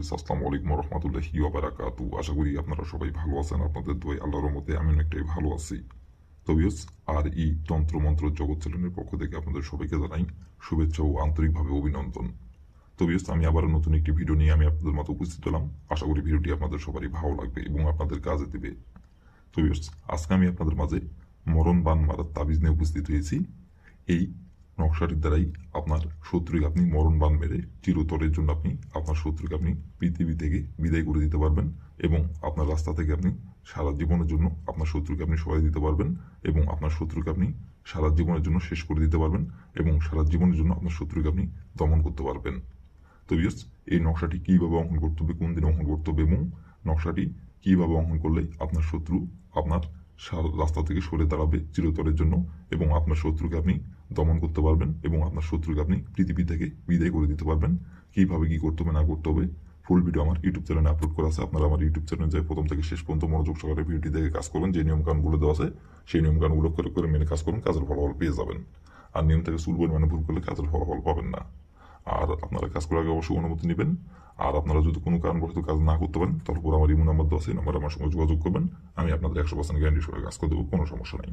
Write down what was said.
Views আসসালামু আলাইকুম রহমতুল্লাহি ওবারাকাতু আশা করি আপনারা সবাই ভালো আছেন, আপনাদের দোয়াই আল্লাহর মতে আমি অনেকটাই ভালো আছি। তো ভিউস আর ই তন্ত্র মন্ত্র জগৎ চ্যানেলের পক্ষ থেকে আপনাদের সবাইকে জানাই শুভেচ্ছা ও আন্তরিকভাবে অভিনন্দন। তো ভিউস আমি আবার নতুন একটি ভিডিও নিয়ে আমি আপনাদের মতো উপস্থিত হলাম। আশা করি ভিডিওটি আপনাদের সবারই ভালো লাগবে এবং আপনাদের কাজে দেবে। তো ভিউস আজকে আমি আপনাদের মাঝে মরণ বান মারার তাবিজ নিয়ে উপস্থিত হয়েছি। এই নকশাটির দ্বারাই আপনার শত্রুকে আপনি মরণ বান মেরে চিরতরের জন্য আপনি আপনার শত্রুকে আপনি পৃথিবী থেকে বিদায় করে দিতে পারবেন এবং আপনার রাস্তা থেকে আপনি সারা জীবনের জন্য আপনার শত্রুকে আপনি সরাই দিতে পারবেন এবং আপনার শত্রুকে আপনি সারা জীবনের জন্য শেষ করে দিতে পারবেন এবং সারা জীবনের জন্য আপনার শত্রুকে আপনি দমন করতে পারবেন। তো বিয়স এই নকশাটি কীভাবে অঙ্কন করতে হবে, কোন দিনে অঙ্কন করতে হবে এবং নকশাটি কীভাবে অঙ্কন করলে আপনার শত্রু আপনার রাস্তা থেকে সরে দাঁড়াবে চিরতরের জন্য এবং আপনার শত্রুকে আপনি দমন করতে পারবেন এবং আপনার শত্রুকে আপনি পৃথিবী থেকে বিদায় করে দিতে পারবেন। কীভাবে, কী করতে হবে, না করতে হবে ফুল ভিডিও আমার ইউটিউব চ্যানেলে আপলোড করা আছে। আপনারা আমার ইউটিউব চ্যানেলে যাই প্রথম থেকে শেষ পর্যন্ত মনোযোগ সহকারে ভিডিওটি দেখে কাজ করবেন। যে নিয়ম কানুনগুলো দেওয়া আছে, সেই নিয়ম কানুনগুলো করে করে মেনে কাজ করুন। কাজের ফলাফল পেয়ে যাবেন। আর নিয়ম থেকে চুল পরিমাণে ভুল করলে কাজের ফলাফল পাবেন না। আর আপনারা কাজ করার আগে অবশ্যই অনুমতি নেবেন। আর আপনারা যদি কোনো কারণবশত কাজ না করতে পারেন তারপর আমার ইমো নাম্বার দেওয়া সেই নাম্বার আমার সঙ্গে যোগাযোগ করবেন। আমি আপনাদের একশো পার্সেন্ট গ্যারান্টি সহ কাজ করে দেবো, কোনো সমস্যা নেই।